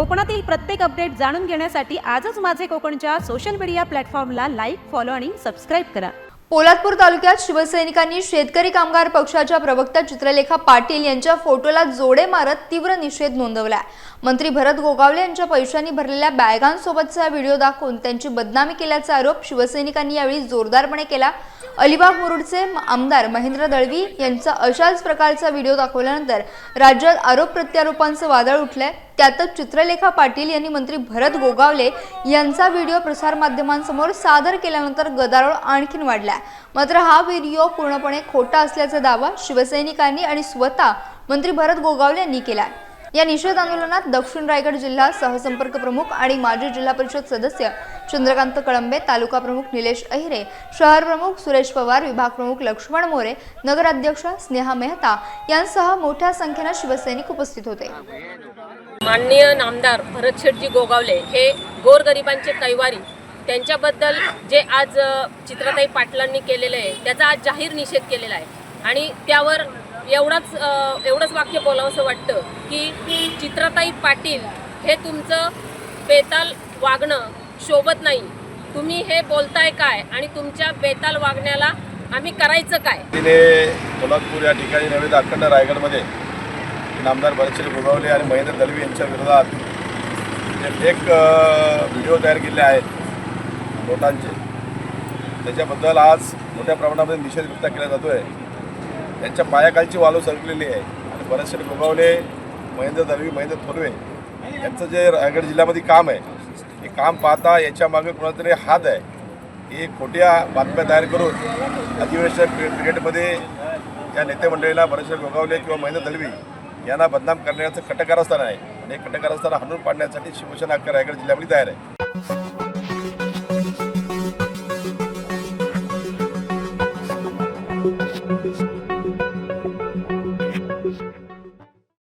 कोकणातील प्रत्येक अपडेट जाणून घेण्यासाठी आजच माझे कोकणच्या सोशल मीडिया प्लॅटफॉर्मला लाईक फॉलो आणि सबस्क्राईब करा. पोलादपूर तालुक्यात शिवसैनिकांनी शेतकरी कामगार पक्षाच्या प्रवक्ता चित्रलेखा पाटील यांच्या फोटोला जोडे मारत तीव्र निषेध नोंदवला मंत्री भरत गोगावले यांच्या पैशांनी भरलेल्या बॅगांसोबतचा व्हिडिओ दाखवून त्यांची बदनामी केल्याचा आरोप शिवसैनिकांनी यावेळी जोरदारपणे केला. अलिबाग मुरुडचे आमदार महेंद्र दळवी यांचा अशाच प्रकारचा व्हिडिओ दाखवल्यानंतर राज्यात आरोप प्रत्यारोपांचं वादळ उठलंय. त्यातच चित्रलेखा पाटील यांनी मंत्री भरत गोगावले यांचा व्हिडिओ प्रसारमाध्यमांसमोर सादर केल्यानंतर गदारोळ आणखीन वाढला. मात्र हा व्हिडिओ पूर्णपणे खोटा असल्याचा दावा शिवसैनिकांनी आणि स्वतः मंत्री भरत गोगावले यांनी केलाय या निषेध आंदोलनात दक्षिण रायगड जिल्हा सहसंपर्क प्रमुख आणि माजी जिल्हा परिषद सदस्य चंद्रकांत कळंबे तालुका प्रमुख निलेश अहिरे शहर प्रमुख सुरेश पवार विभाग प्रमुख लक्ष्मण मोरे नगराध्यक्ष स्नेहा मेहता यांसह मोठ्या संख्येनं शिवसैनिक उपस्थित होते. माननीय नामदार भरत शेटजी गोगावले हे गोरगरिबांचे कैवारी. त्यांच्याबद्दल जे आज चित्रताई पाटलांनी केलेलं आहे त्याचा आज जाहीर निषेध केलेला आहे. आणि त्यावर एवढाच एवढंच वाक्य बोलावंसं वाटतं की चित्रताई पाटील हे तुमचं बेताल वागणं शोभत नाही. तुम्ही हे बोलताय काय आणि तुमच्या बेताल वागण्याला आम्ही करायचं काय? तिने कोल्हापूर या ठिकाणी नव्हे तर अखंड रायगडमध्ये नामदार भरतशेठ गोगावले आणि महेंद्र दलवी यांच्या विरोधात एक व्हिडिओ तयार केले आहेत नोटांचे. त्याच्याबद्दल आज मोठ्या प्रमाणामध्ये निषेध व्यक्त केला जातो आहे त्यांच्या पायाखालची वालू सरकलेली आहे. आणि बरेचसे गोगावले महेंद्र दळवी महेंद्र थोरवे यांचं जे रायगड जिल्ह्यामध्ये काम आहे हे काम पाहता याच्या मागे कोणातरी हात आहे. हे खोट्या बातम्या तयार करून अधिवेशन क्रिकेटमध्ये या नेते मंडळीला बरेचसे गोगावले किंवा महेंद्र दळवी यांना बदनाम करण्याचं कटकारस्थान आहे. आणि कटकारस्थान हाणून पाडण्यासाठी शिवसेना अख्खा रायगड जिल्ह्यामध्ये तयार आहे.